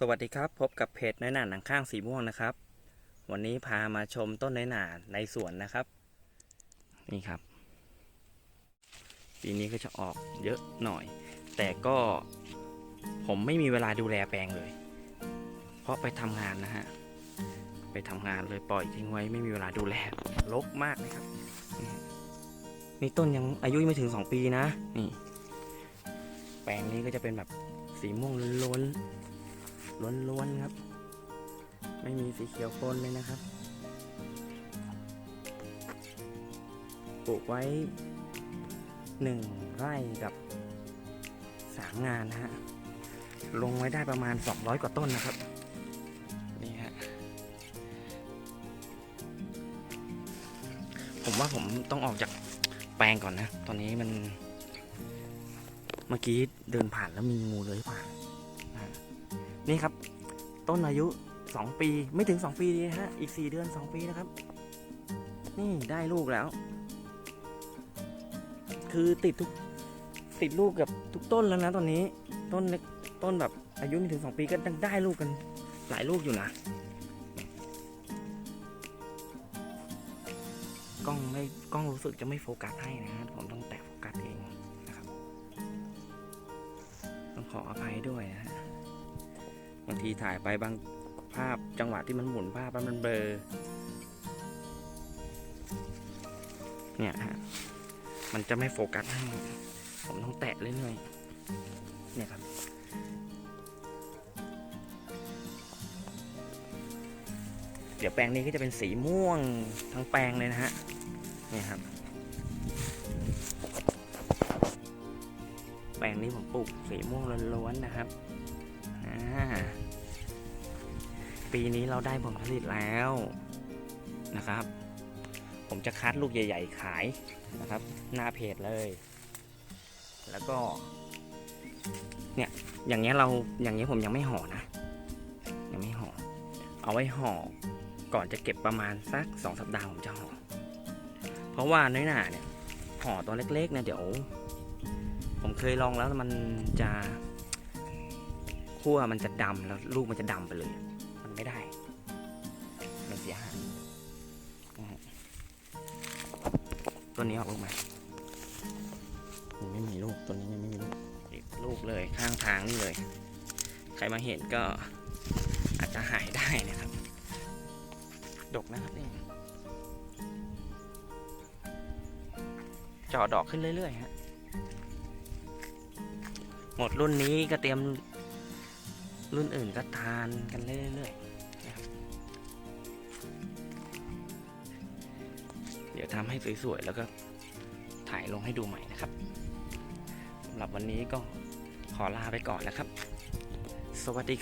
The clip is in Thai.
สวัสดีครับ พบกับเพจน้อยหนาหนังข้างสีม่วงนะครับ วันนี้พามาชมต้นน้อยหนาในสวนนะครับ นี่ครับ ปีนี้ก็จะออกเยอะหน่อย แต่ก็ผมไม่มีเวลาดูแลแปลงเลย เพราะไปทำงานนะฮะ ไปทำงานเลยปล่อยทิ้งไว้ไม่มีเวลาดูแลรกมากเลยครับนี่ต้นยังอายุยังไม่ถึงสองปีนะ นี่ แปลงนี้ก็จะเป็นแบบสีม่วงล้วน ล้วนๆครับ ไม่มีสีเขียวปนเลยนะครับ ปลูกไว้หนึ่งไร่กับสามงานนะฮะ ลงไว้ได้ประมาณ 200 กว่าต้นนะครับ นี่ฮะ ผมว่าผมต้องออกจากแปลงก่อนนะ ตอนนี้มัน เมื่อกี้เดินผ่านแล้วมีงูเลยผ่าน นี่ครับ ต้นอายุ 2 ปีไม่ถึง 2 ปีดีฮะอีก 4 เดือน 2 ปีนะครับ นี่ได้ลูกแล้ว คือติดทุกติดลูกกับทุกต้นแล้วนะตอนนี้ต้นเล็กต้นแบบอายุไม่ถึง 2 ปีก็ได้ลูกกันหลายลูกอยู่นะกล้องไม่กล้องรู้สึกจะไม่โฟกัสให้นะฮะผมต้องแตะโฟกัสเองนะครับ ต้องขออภัยด้วยนะฮะ บางทีถ่ายไปบางภาพจังหวะที่มันหมุนภาพแล้วมันเบลอเนี่ยฮะมันจะไม่โฟกัสให้ผมต้องแตะเรื่อยๆเนี่ยครับเดี๋ยวแปลงนี้ก็จะเป็นสีม่วงทั้งแปลงเลยนะฮะเนี่ยครับ แปลงนี้ผมปลูกสีม่วงล้วนๆนะครับ ปีนี้เราได้ผลผลิตแล้วนะครับ ผมจะคัดลูกใหญ่ ๆ ขายนะครับ หน้าเพจเลย แล้วก็ เนี่ย อย่างเงี้ยเราอย่างเงี้ยผมยังไม่ห่อนะ ยังไม่ห่อ เอาไว้ห่อก่อนจะเก็บประมาณสักสองสัปดาห์ผมจะห่อ เพราะว่าน้อยหนาเนี่ยห่อตัวเล็กๆเนี่ยเดี๋ยว ผมเคยลองแล้วมันจะ ขั้วมันจะดำแล้วลูกมันจะดำไปเลย มันไม่ได้ มันเสียหายต้นนี้ออกลูกไหมมันไม่มีลูกต้นนี้ยังไม่มีลูกลูกเลยข้างทางนี่เลย ใครมาเห็นก็อาจจะหายได้นะครับ ดกนะครับนี่จ่อดอกขึ้นเรื่อยๆฮะหมดรุ่นนี้ก็เตรียม รุ่นอื่นก็ทานกันเรื่อยๆนะครับเดี๋ยวทำให้สวยๆแล้วก็ถ่ายลงให้ดูใหม่นะครับสำหรับวันนี้ก็ขอลาไปก่อนนะครับ สวัสดี